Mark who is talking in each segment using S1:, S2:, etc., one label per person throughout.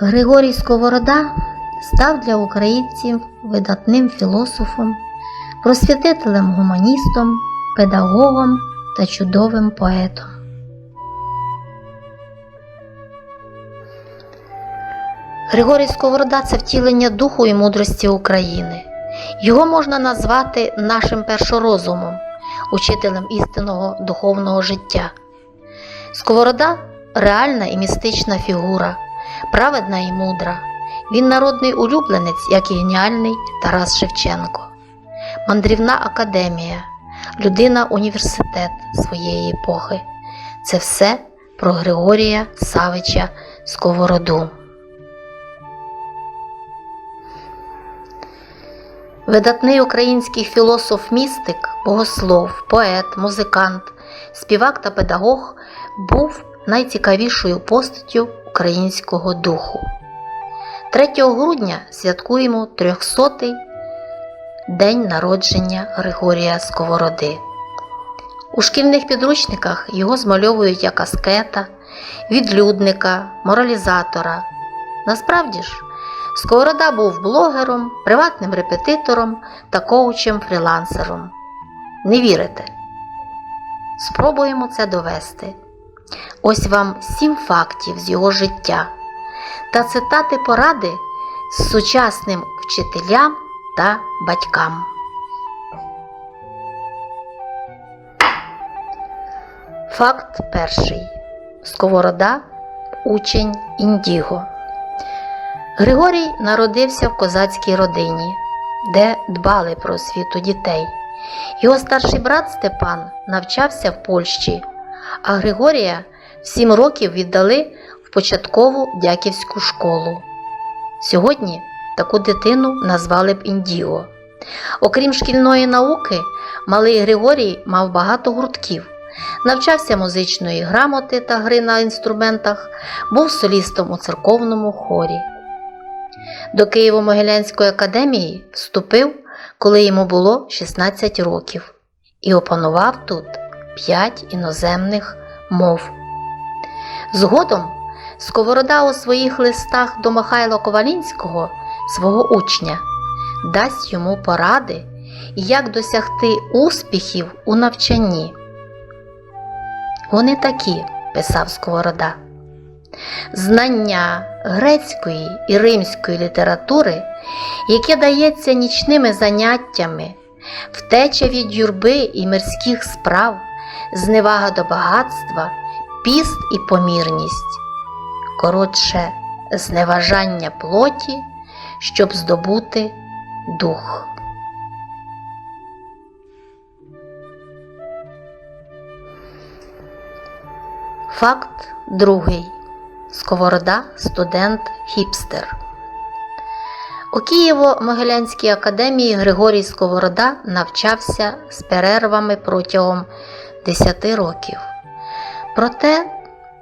S1: Григорій Сковорода став для українців видатним філософом, просвітителем гуманістом, педагогом та чудовим поетом. Григорій Сковорода це втілення духу і мудрості України. Його можна назвати нашим першорозумом, учителем істинного духовного життя. Сковорода реальна і містична фігура, праведна і мудра. Він народний улюбленець, як і геніальний Тарас Шевченко, мандрівна академія, людина університет своєї епохи. Це все про Григорія Савича Сковороду. Видатний український філософ-містик, богослов, поет, музикант, співак та педагог був найцікавішою постаттю українського духу. 3 грудня святкуємо 300-й день народження Григорія Сковороди. У шкільних підручниках його змальовують як аскета, відлюдника, моралізатора. Насправді ж, Сковорода був блогером, приватним репетитором та коучем-фрілансером. Не вірите? Спробуємо це довести. Ось вам сім фактів з його життя та цитати поради з сучасним вчителям та батькам. Факт перший. Сковорода учень Індіго. Григорій народився в козацькій родині, де дбали про освіту дітей. Його старший брат Степан навчався в Польщі, а Григорія в сім років віддали в початкову дяківську школу. Сьогодні таку дитину назвали б Індіго. Окрім шкільної науки, малий Григорій мав багато гуртків, навчався музичної грамоти та гри на інструментах, був солістом у церковному хорі. До Києво-Могилянської академії вступив, коли йому було 16 років, і опанував тут 5 іноземних мов. Згодом Сковорода у своїх листах до Михайла Ковалінського, свого учня, дасть йому поради, як досягти успіхів у навчанні. Вони такі, писав Сковорода. Знання грецької і римської літератури, яке дається нічними заняттями, втеча від юрби і мирських справ, зневага до багатства, піст і помірність, коротше, зневажання плоті, щоб здобути дух. Факт другий. Сковорода студент хіпстер. У Києво-Могилянській академії Григорій Сковорода навчався з перервами протягом 10 років. Проте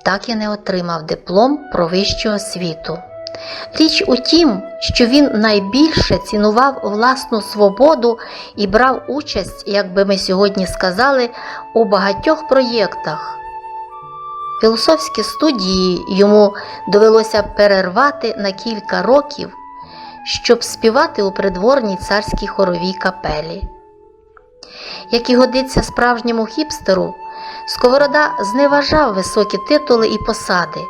S1: так і не отримав диплом про вищу освіту. Річ у тім, що він найбільше цінував власну свободу і брав участь, як би ми сьогодні сказали, у багатьох проєктах. Філософські студії йому довелося перервати на кілька років, щоб співати у придворній царській хоровій капелі. Як і годиться справжньому хіпстеру, Сковорода зневажав високі титули і посади.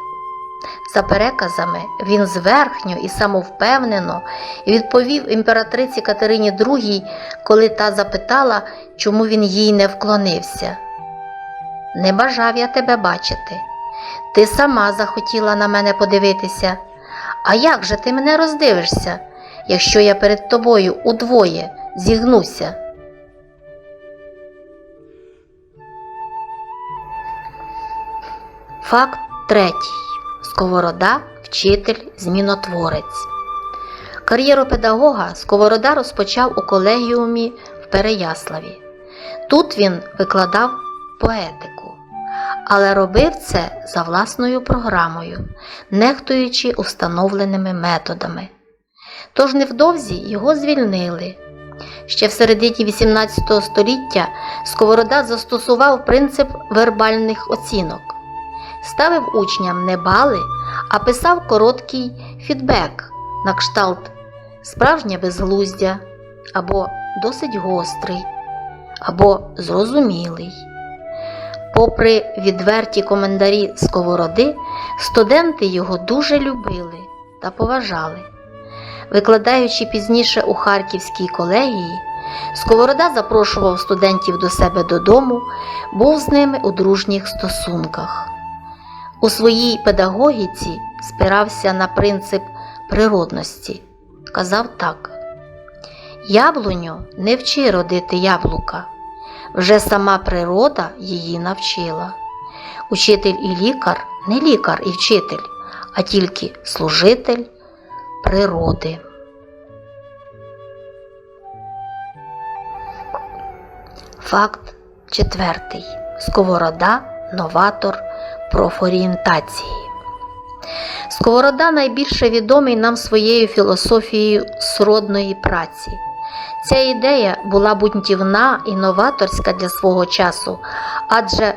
S1: За переказами, він зверхньо і самовпевнено відповів імператриці Катерині II, коли та запитала, чому він їй не вклонився. Не бажав я тебе бачити. Ти сама захотіла на мене подивитися. А як же ти мене роздивишся, якщо я перед тобою удвоє зігнуся? Факт третій. Сковорода вчитель змінотворець. Кар'єру педагога Сковорода розпочав у колегіумі в Переяславі. Тут він викладав поетику, але робив це за власною програмою, нехтуючи установленими методами. Тож невдовзі його звільнили. Ще в середині XVIII століття Сковорода застосував принцип вербальних оцінок ставив учням не бали, а писав короткий фідбек на кшталт справжнє безглуздя або досить гострий, або зрозумілий. Попри відверті коментарі сковороди, студенти його дуже любили та поважали. Викладаючи пізніше у Харківській колегії, Сковорода запрошував студентів до себе додому, був з ними у дружніх стосунках. У своїй педагогіці спирався на принцип природності. Казав так: Яблуню не вчи родити яблука, вже сама природа її навчила. Учитель і лікар не лікар і вчитель, а тільки служитель природи. Факт четвертий. Сковорода новатор профорієнтації. Сковорода найбільше відомий нам своєю філософією сродної праці. Ця ідея була бунтівна і новаторська для свого часу, адже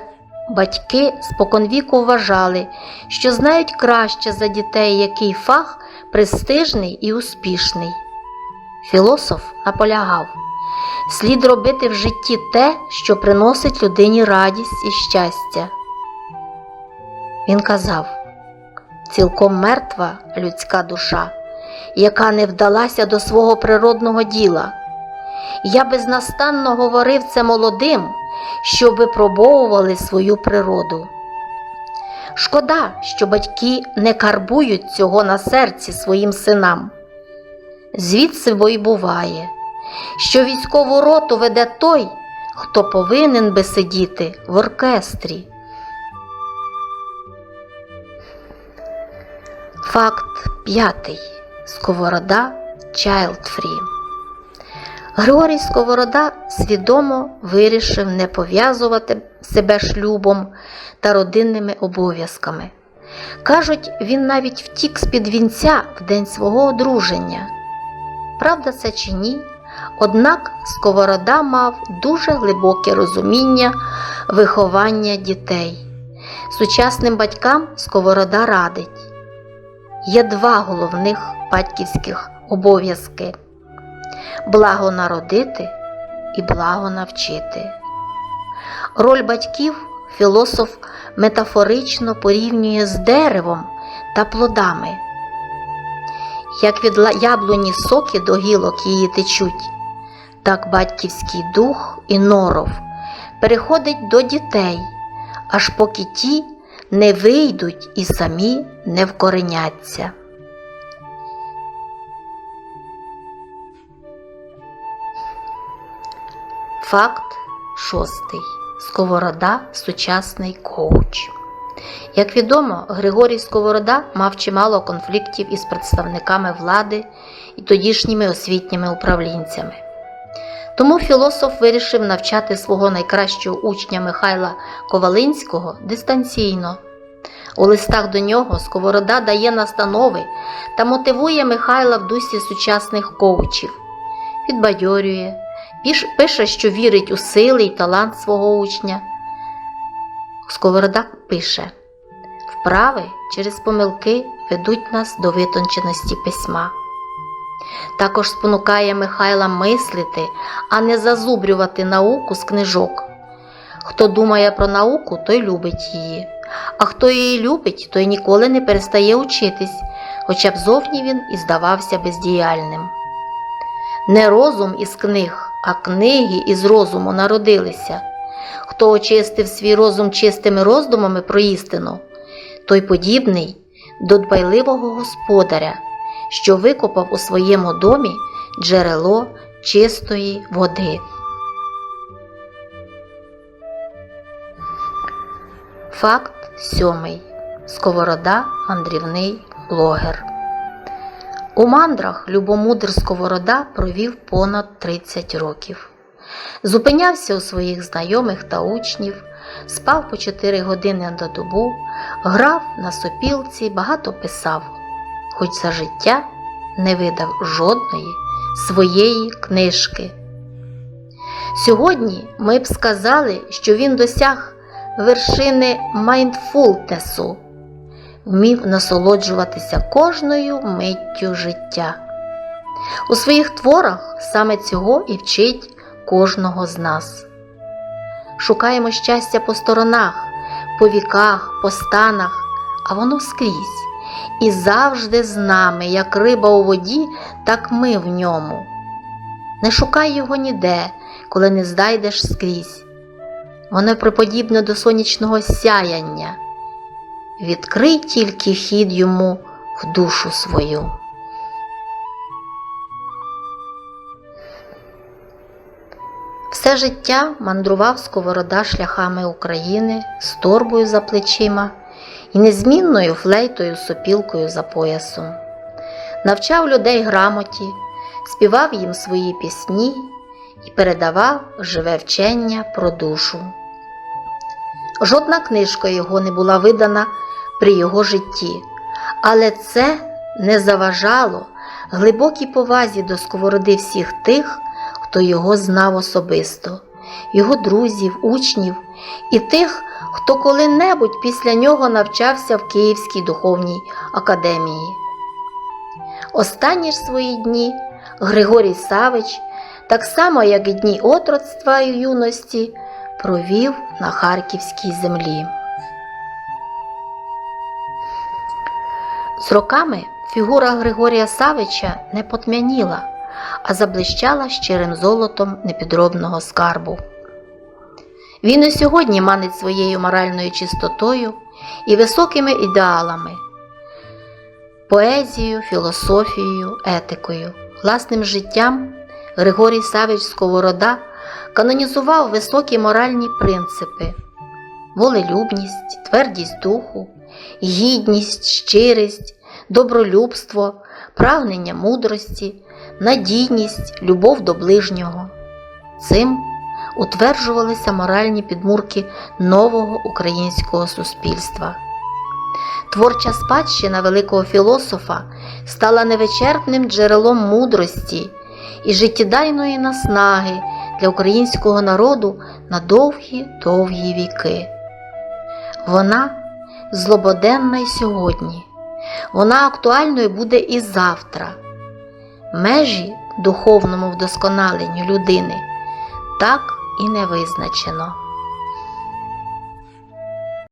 S1: батьки споконвіку вважали, що знають краще за дітей, який фах престижний і успішний. Філософ наполягав. Слід робити в житті те, що приносить людині радість і щастя. Він казав цілком мертва людська душа, яка не вдалася до свого природного діла. Я безнастанно говорив це молодим, що випробовували свою природу. Шкода, що батьки не карбують цього на серці своїм синам. Звідси бо й буває що військову роту веде той, хто повинен би сидіти в оркестрі. Факт п'ятий. Сковорода Free. Григорій Сковорода свідомо вирішив не пов'язувати себе шлюбом та родинними обов'язками. Кажуть, він навіть втік з-під вінця в день свого одруження. Правда це чи ні? Однак Сковорода мав дуже глибоке розуміння виховання дітей. Сучасним батькам Сковорода радить. Є два головних батьківських обов'язки благо народити і благо навчити. Роль батьків філософ метафорично порівнює з деревом та плодами. Як від яблуні соки до гілок її течуть, так батьківський дух і норов переходить до дітей, аж поки ті не вийдуть і самі не вкореняться. Факт шостий. Сковорода сучасний коуч. Як відомо, Григорій Сковорода мав чимало конфліктів із представниками влади і тодішніми освітніми управлінцями. Тому філософ вирішив навчати свого найкращого учня Михайла Ковалинського дистанційно. У листах до нього Сковорода дає настанови та мотивує Михайла в дусі сучасних коучів, підбадьорює, пише, що вірить у сили й талант свого учня. Сковорода пише Вправи через помилки ведуть нас до витонченості письма. Також спонукає Михайла мислити, а не зазубрювати науку з книжок. Хто думає про науку, той любить її, а хто її любить, той ніколи не перестає учитись, хоча б зовні він і здавався бездіяльним. Не розум із книг, а книги із розуму народилися. Хто очистив свій розум чистими роздумами про істину, той подібний до дбайливого господаря, що викопав у своєму домі джерело чистої води. Факт сьомий. Сковорода мандрівний блогер. У мандрах Любомудр Сковорода провів понад 30 років. Зупинявся у своїх знайомих та учнів, спав по 4 години на добу, грав на сопілці, багато писав, хоч за життя не видав жодної своєї книжки. Сьогодні ми б сказали, що він досяг вершини майндфулнесу. вмів насолоджуватися кожною миттю життя. У своїх творах саме цього і вчить кожного з нас. Шукаємо щастя по сторонах, по віках, по станах, а воно скрізь і завжди з нами, як риба у воді, так ми в ньому. Не шукай його ніде, коли не знайдеш скрізь. Воно приподібне до сонячного сяяння. Відкрий тільки хід йому в душу свою. Все життя мандрував сковорода шляхами України з торбою за плечима і незмінною флейтою сопілкою за поясом. Навчав людей грамоті, співав їм свої пісні і передавав живе вчення про душу. Жодна книжка його не була видана при його житті, але це не заважало глибокій повазі до сковороди всіх тих, хто його знав особисто, його друзів, учнів і тих, хто коли-небудь після нього навчався в Київській духовній академії. Останні ж свої дні Григорій Савич, так само як і дні отроцтва і юності, провів на харківській землі. З роками фігура Григорія Савича не потмяніла, а заблищала щирим золотом непідробного скарбу. Він і сьогодні манить своєю моральною чистотою і високими ідеалами, поезією, філософією, етикою, власним життям Григорій Савич Сковорода канонізував високі моральні принципи, волелюбність, твердість духу, гідність, щирість, добролюбство, прагнення мудрості, надійність, любов до ближнього. Цим утверджувалися моральні підмурки нового українського суспільства. Творча спадщина великого філософа стала невичерпним джерелом мудрості і життєдайної наснаги для українського народу на довгі-довгі віки. Вона злободенна й сьогодні, вона актуальною буде і завтра. Межі духовному вдосконаленню людини так і не визначено.